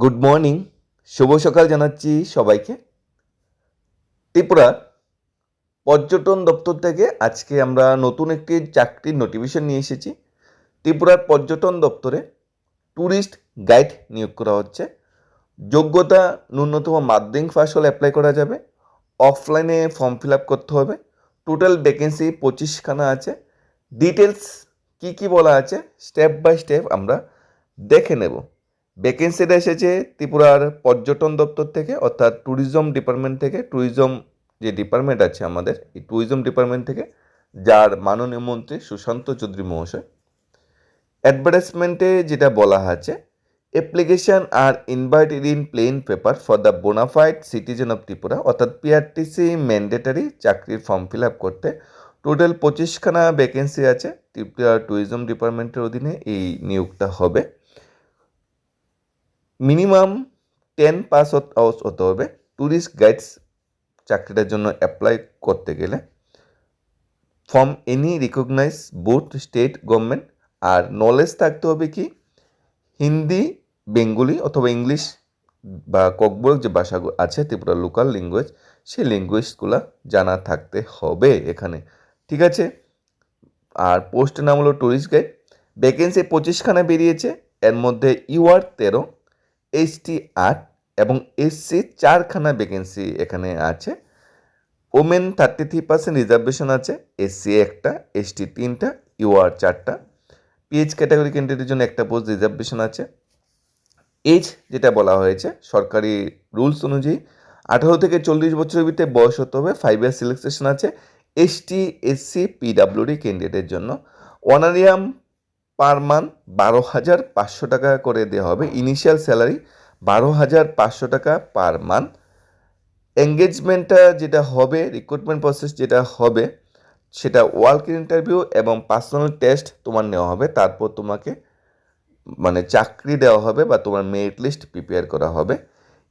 Good morning, শুভ সকাল জানাচ্ছি সবাইকে। ত্রিপুরার পর্যটন দপ্তর থেকে আজকে আমরা নতুন একটি চাকরির নোটিফিকেশন নিয়ে এসেছি। ত্রিপুরার পর্যটন দপ্তরে ট্যুরিস্ট গাইড নিয়োগ করা হচ্ছে। যোগ্যতা ন্যূনতম মাধ্যমিক পাস হলে অ্যাপ্লাই করা যাবে। অফলাইনে ফর্ম ফিল আপ করতে হবে। টোটাল ভ্যাকেন্সি পঁচিশখানা আছে। ডিটেলস কি কি বলা আছে স্টেপ বাই স্টেপ আমরা দেখে নেব। ভ্যাকেন্সিটা এসেছে ত্রিপুরার পর্যটন দপ্তর থেকে, অর্থাৎ ট্যুরিজম ডিপার্টমেন্ট থেকে। ট্যুরিজম যে ডিপার্টমেন্ট আছে আমাদের, এই ট্যুরিজম ডিপার্টমেন্ট থেকে, যার মাননীয় মন্ত্রী সুশান্ত চৌধুরী মহাশয়। অ্যাডভার্টাইজমেন্টে যেটা বলা আছে application are invited in plain paper for the bonafide citizen of Tripura, অর্থাৎ পিআরটিসি ম্যান্ডেটারি চাকরির ফর্ম ফিল আপ করতে। টোটাল পঁচিশখানা ভ্যাকেন্সি আছে, ত্রিপুরা ট্যুরিজম ডিপার্টমেন্টের অধীনে এই নিয়োগটা হবে। মিনিমাম টেন পাস হতে হবে। ট্যুরিস্ট গাইডস চাকরিটার জন্য অ্যাপ্লাই করতে গেলে from any recognise board state government R knowledge থাকতে হবে কি? হিন্দি, বেঙ্গলি অথবা ইংলিশ বা ককবরক যে ভাষা আছে, ত্রিপুরা লোকাল ল্যাঙ্গুয়েজ, সেই ল্যাঙ্গুয়েজগুলো জানা থাকতে হবে এখানে। ঠিক আছে? আর পোস্টের নাম হলো ট্যুরিস্ট গাইড। ভ্যাকেন্সি পঁচিশখানা বেরিয়েছে। এর মধ্যে ইউআর তেরো এসটি আট এবং এসসি চারখানা ভ্যাকেন্সি এখানে আছে। Women thirty three percent reservation আছে এসসি একটা এসটি তিনটা ইউআর চারটা। পিএইচ ক্যাটাগরি ক্যান্ডিডেটের জন্য একটা পোস্ট রিজার্ভেশন আছে। এজ যেটা বলা হয়েছে, সরকারি রুলস অনুযায়ী আঠারো থেকে চল্লিশ বছরের ভিতরে বয়স হতে হবে। ফাইভ ইয়ার সিলেকশন আছে। এসটি এসসি পিডাব্লিউডি ক্যান্ডিডেটের জন্য। অনারিয়াম পার মান্থ বারো হাজার পাঁচশো টাকা করে দেওয়া হবে। ইনিশিয়াল স্যালারি বারো হাজার পাঁচশো টাকা পার মান্থ। এঙ্গেজমেন্টটা যেটা হবে রিক্রুটমেন্ট প্রসেস যেটা হবে, সেটা ওয়ার্ক ইন্টারভিউ এবং পার্সোনাল টেস্ট তোমার নেওয়া হবে। তারপর তোমাকে মানে চাকরি দেওয়া হবে বা তোমার মেরিট লিস্ট প্রিপেয়ার করা হবে।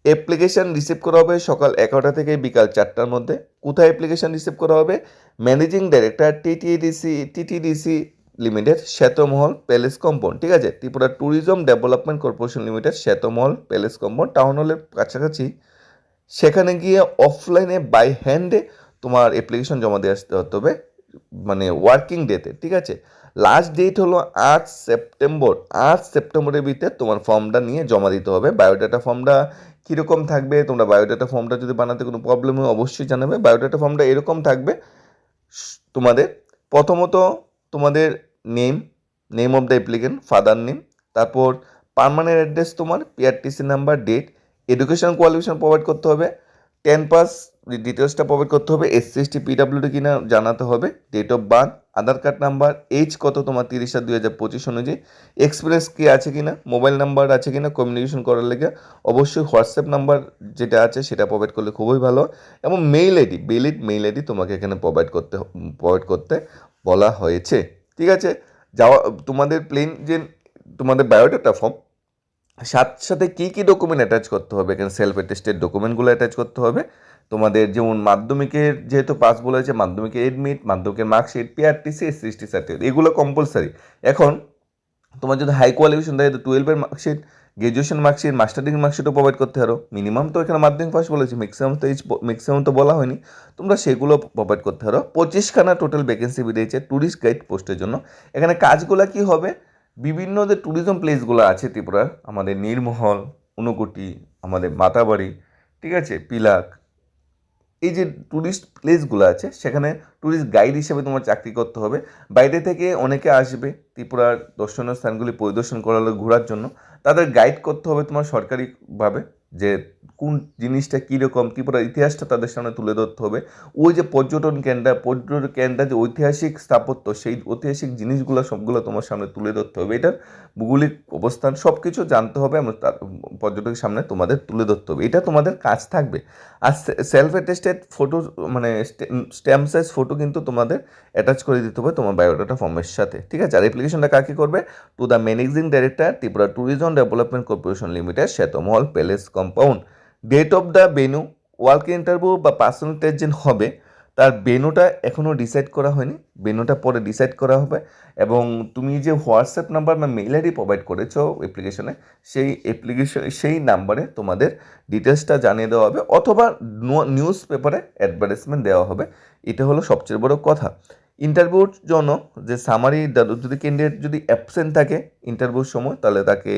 অ্যাপ্লিকেশান রিসিভ করা হবে সকাল এগারোটা থেকে বিকাল চারটার মধ্যে। কোথায় অ্যাপ্লিকেশান রিসিভ করা হবে? Managing director TTDC TTDC limited Shwetmahal palace compound ঠিক আছে? Tripura tourism development corporation limited Shwetmahal palace compound town হলের কাছাকাছি। সেখানে গিয়ে অফলাইনে বাই হ্যান্ডে তোমার অ্যাপ্লিকেশন জমা দিয়ে আসতে হবে মানে ওয়ার্কিং ডেতে ঠিক আছে? লাস্ট ডেট হলো আট সেপ্টেম্বর আট সেপ্টেম্বরের ভিতরে তোমার ফর্মটা নিয়ে জমা দিতে হবে। বায়োডাটা ফর্মটা কীরকম থাকবে? তোমরা বায়োডাটা ফর্মটা যদি বানাতে কোনো প্রবলেম হয়, অবশ্যই জানাবে। বায়োডাটা ফর্মটা এরকম থাকবে, তোমাদের প্রথমত তোমাদের name name of the applicant father name তারপর পারমানেন্ট অ্যাড্রেস তোমার PRTC number date education qualification provide করতে হবে টেন পাস ডিটেলসটা প্রোভাইড করতে হবে এসসি এসটি পিডাব্লিউডি কিনা জানাতে হবে date of birth Aadhaar card number age কত তোমার তিরিশ সাত দুই হাজার পঁচিশ অনুযায়ী এক্সপিরিয়েন্স কি আছে কিনা মোবাইল নাম্বার আছে কিনা কমিউনিকেশন করার লেগে অবশ্যই হোয়াটসঅ্যাপ নাম্বার যেটা আছে সেটা প্রোভাইড করলে খুবই ভালো এবং mail ID valid mail ID তোমাকে এখানে প্রোভাইড করতে প্রোভাইড করতে বলা হয়েছে। ঠিক আছে? যাওয়া, তোমাদের প্লেন যে, তোমাদের বায়োডাটা ফর্ম সাথে সাথে কী কী ডকুমেন্ট অ্যাটাচ করতে হবে? এখানে সেলফ অ্যাটেস্টেড ডকুমেন্টগুলো অ্যাটাচ করতে হবে। তোমাদের যেমন মাধ্যমিকের যেহেতু পাস বলেছে মাধ্যমিকের এডমিট মাধ্যমিকের মার্কশিট পিআরটিসি সিক্সটি সার্টিফিকেট এগুলো কম্পালসারি এখন, তোমার যদি হাই কোয়ালিফিকেশন থাকে, তো টুয়েলভের marksheet graduation marksheet master degree মার্কশিটও provide করতে পারো। মিনিমাম তো এখানে মাধ্যমিক পাস বলেছি ম্যাক্সিমাম তো এইচ ম্যাক্সিমাম তো বলা হয়নি। তোমরা সেগুলো প্রোভাইড করতে পারো। পঁচিশখানা টোটাল ভ্যাকেন্সি বেরিয়েছে ট্যুরিস্ট গাইড পোস্টের জন্য। এখানে কাজগুলো কি হবে? বিভিন্ন যে ট্যুরিজম প্লেসগুলো আছে ত্রিপুরার, আমাদের নীরমহল উনকুটি, আমাদের মাতাবাড়ি, ঠিক আছে? পিলাক এই যে ট্যুরিস্ট প্লেসগুলো আছে, সেখানে ট্যুরিস্ট গাইড হিসেবে তোমার চাকরি করতে হবে। বাইরে থেকে অনেকে আসবে ত্রিপুরার দর্শনীয় স্থানগুলি পরিদর্শন করার ঘোরার জন্য। তাদের গাইড করতে হবে তোমার সরকারিভাবে যে কোন জিনিসটা কীরকম, ত্রিপুরার ইতিহাসটা তাদের সামনে তুলে ধরতে হবে। ওই যে পর্যটন কেন্দ্র পর্যটন কেন্দ্র যে ঐতিহাসিক স্থাপত্য, সেই ঐতিহাসিক জিনিসগুলো সবগুলো তোমার সামনে তুলে ধরতে হবে। এটার ভৌগোলিক অবস্থান সব কিছু জানতে হবে এবং তার পর্যটকের সামনে তোমাদের তুলে ধরতে হবে। এটা তোমাদের কাজ থাকবে। আর সেলফ অ্যাটেস্টেড ফটো মানে স্ট্যাম্প সাইজ ফটো কিন্তু তোমাদের অ্যাটাচ করে দিতে হবে তোমার বায়োডাটা ফর্মের সাথে। ঠিক আছে? আর অ্যাপ্লিকেশনটা কাকে করবে? To the managing director Tripura tourism development corporation limited Shwetmahal palace compound date of the venue work interview বা পার্সোনাল টেস্ট হবে তার বেনুটা এখনও ডিসাইড করা হয়নি। বেনুটা পরে ডিসাইড করা হবে। এবং তুমি যে হোয়াটসঅ্যাপ নাম্বার বা মেইল আইডি প্রোভাইড করেছ অ্যাপ্লিকেশনে সেই অ্যাপ্লিকেশন সেই নাম্বারে তোমাদের ডিটেলসটা জানিয়ে দেওয়া হবে। অথবা নিউজ পেপারে অ্যাডভার্টাইজমেন্ট দেওয়া হবে। এটা হলো সবচেয়ে বড় কথা। ইন্টারভিউর জন্য যে সামারি যদি ক্যান্ডিডেট যদি অ্যাবসেন্ট থাকে ইন্টারভিউর সময়, তাহলে তাকে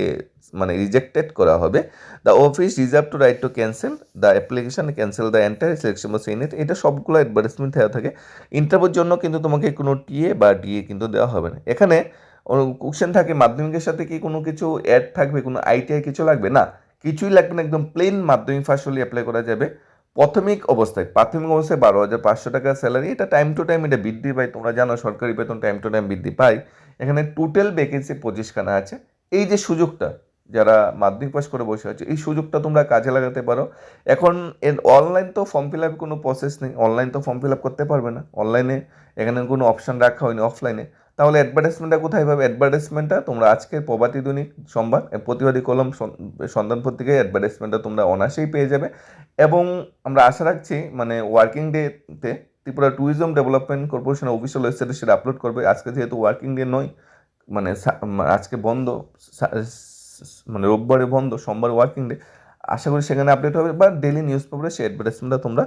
মানে রিজেক্টেড করা হবে। The office reserve to right to cancel the application cancel the entire selection বা সিনেট এটা সবগুলো অ্যাডভার্টাইজমেন্ট দেওয়া থাকে। ইন্টারভিউর জন্য কিন্তু তোমাকে কোনো টিএ বা ডিএ কিন্তু দেওয়া হবে না। এখানে কোশ্চেন থাকে, মাধ্যমিকের সাথে কি কোনো কিছু অ্যাড থাকবে, কোনো আইটিআই কিছু লাগবে? না, কিছুই লাগবে না, একদম প্লেন মাধ্যমিক ফার্স্ট হলে অ্যাপ্লাই করা যাবে। প্রাথমিক অবস্থায় প্রাথমিক অবস্থায় বারো হাজার পাঁচশো টাকা স্যালারি এটা টাইম টু টাইম এটা বৃদ্ধি পায়। তোমরা জানো সরকারি বেতন টাইম টু টাইম বৃদ্ধি পায়। এখানে টোটাল ভ্যাকেন্সি পঁচিশখানা আছে। এই যে সুযোগটা, যারা মাধ্যমিক পাস করে বসে আছে, এই সুযোগটা তোমরা কাজে লাগাতে পারো। এখন এর অনলাইন তো ফর্ম ফিল আপ কোনো প্রসেস নেই। অনলাইন তো ফর্ম ফিল আপ করতে পারবে না। অনলাইনে এখানে কোনো অপশান রাখা হয়নি অফলাইনে তাহলে অ্যাডভার্টাইজমেন্টটা কোথায় পাবে? অ্যাডভার্টাইজমেন্টটা তোমরা আজকে প্রবাদী দৈনিক সংবাদ প্রতিবাদী কলম সন্ধান পত্রিকায় অ্যাডভার্টাইজমেন্টটা তোমরা অনায়াসেই পেয়ে যাবে। এবং আমরা আশা রাখছি মানে ওয়ার্কিং ডেতে ত্রিপুরা ট্যুরিজম ডেভেলপমেন্ট কর্পোরেশনের অফিসিয়াল ওয়েবসাইটে সেটা আপলোড করবে। আজকে যেহেতু ওয়ার্কিং ডে নয় মানে আজকে বন্ধ মানে রোববারে বন্ধ, সোমবার ওয়ার্কিং ডে আশা করি সেখানে আপডেট হবে। বা ডেলি নিউজ পেপারে সেই অ্যাডভার্টাইজমেন্টটা তোমরা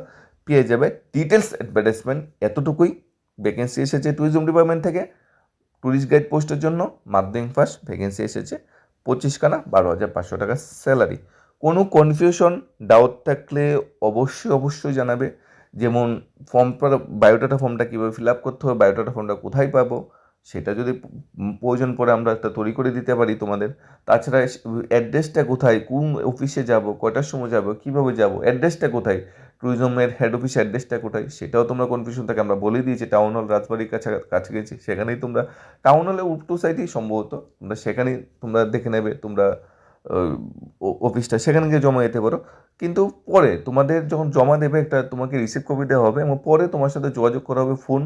পেয়ে যাবে। ডিটেলস অ্যাডভার্টাইজমেন্ট এতটুকুই। ভ্যাকেন্সি এসেছে ট্যুরিজম ডিপার্টমেন্ট থেকে। ট্যুরিস্ট গাইড পোস্টের জন্য মাধ্যমিক ফার্স্ট ভ্যাকেন্সি এসেছে পঁচিশখানা বারো হাজার পাঁচশো টাকা স্যালারি কোনো কনফিউশন ডাউট থাকলে অবশ্যই অবশ্যই জানাবে। যেমন ফর্ম বায়োডাটা ফর্মটা কীভাবে ফিল আপ করতে হবে বায়োডাটা ফর্মটা কোথায় পাবো? সেটা যদি প্রয়োজন পড়ে আমরা একটা তৈরি করে দিতে পারি তোমাদের। তাছাড়া অ্যাড্রেসটা কোথায়? কোন অফিসে যাব? কয়টার সময় যাব? কীভাবে যাব? অ্যাড্রেসটা কোথায়? ট্যুরিজমের হেড অফিস অ্যাড্রেসটা কোথায়? সেটাও তোমরা কনফিউশন থাকে। আমরা বলে দিয়েছি টাউন হল রাজবাড়ির কাছে কাছে গেছি। সেখানেই তোমরা টাউন হলে উল্টো সাইডেই সম্ভবত। তোমরা সেখানেই, তোমরা দেখে নেবে, তোমরা অফিসটা সেখানে গিয়ে জমা দিতে পারো। কিন্তু পরে তোমাদের যখন জমা দেবে, একটা তোমাকে রিসিভ কপি দেওয়া হবে এবং পরে তোমার সাথে যোগাযোগ করা হবে ফোন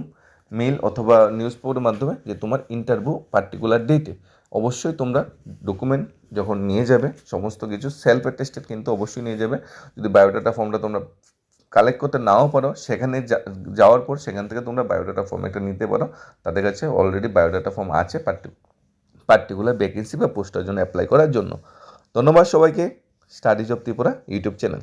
মেল অথবা নিউজ পেপারের মাধ্যমে যে তোমার ইন্টারভিউ পার্টিকুলার ডেটে অবশ্যই তোমরা ডকুমেন্ট যখন নিয়ে যাবে, সমস্ত কিছু সেলফ অ্যাটেস্টেড কিন্তু অবশ্যই নিয়ে যাবে। যদি বায়োডাটা ফর্মটা তোমরা কালেক্ট করতে নাও পারো, সেখানে যাওয়ার পর সেখান থেকে তোমরা বায়োডাটা ফর্ম একটা নিতে পারো। তাদের কাছে অলরেডি বায়োডাটা ফর্ম আছে পার্টি পার্টিকুলার ভ্যাকেন্সি বা পোস্টার জন্য অ্যাপ্লাই করার জন্য। ধন্যবাদ সবাইকে। Studies of Tripura YouTube channel